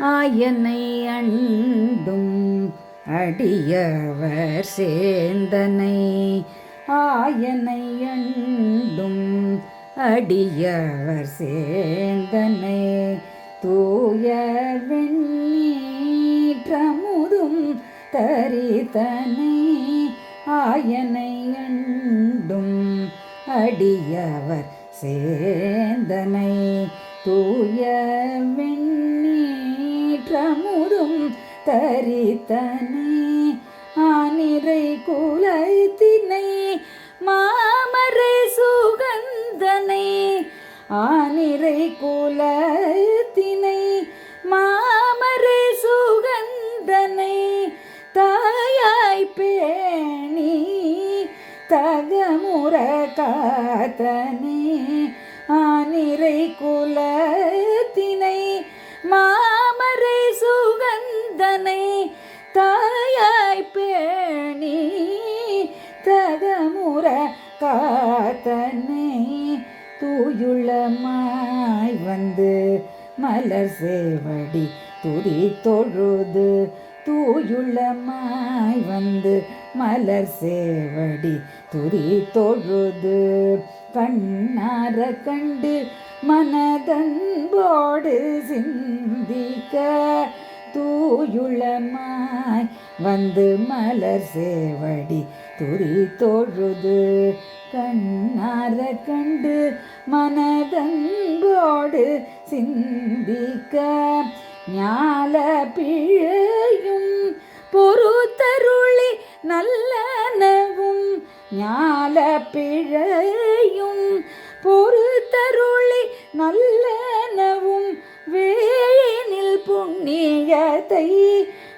ஆயனை அண்டும் அடியவர் சேந்தனை. ஆயனை அண்டும் அடியவர் சேந்தனை. தூய வெண்ணீற்றமுதும் தரித்தனை. ஆயனை அண்டும் அடியவர் சேந்தனை. தூய வெண் தரித்தனை ஆனிரை குலைத்தினை மாமரை சுகந்தனை ஆனிரை குலத்தினை மாமரை சுகந்தனை தாயாய் பேணி தகமுற காத்தனே ஆனிரை குலத்தினை மா தன்னை தூயுளமாய் வந்து மலர் சேவடி துதி தொழுது தூயுளமாய் வந்து மலர் சேவடி துதி தொழுது. கண்ணார கண்டு மனதன்போடு சிந்திக்க தூயுளமாய் வந்து மலர் சேவடி துரி தொழுது. கண்ணார கண்டு மனதன்போடு சிந்திக்க ஞால பிழையும் பொறுத்தருளி நல்லனவும் ஞால பிழையும் பொறுத்தருளி நல்ல புண்ணியத்தை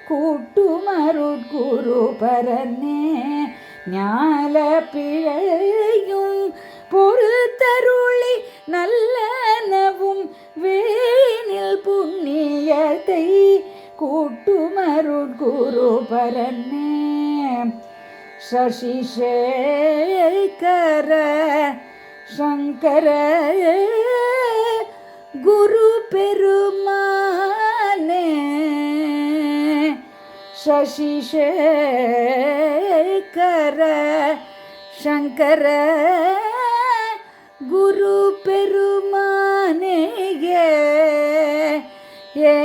கூட்டுமருட்குரு பரனே ஞால பிழையும் பொறுத்தருளி நல்லனவும் வேணில் புண்ணியத்தை கூட்டுமருட்குரு பரனே சசிசேகர சங்கர குரு பெரு ശശിശേഖര ശങ്കര ഗുരു പെരുമാനേ ഏ ഏ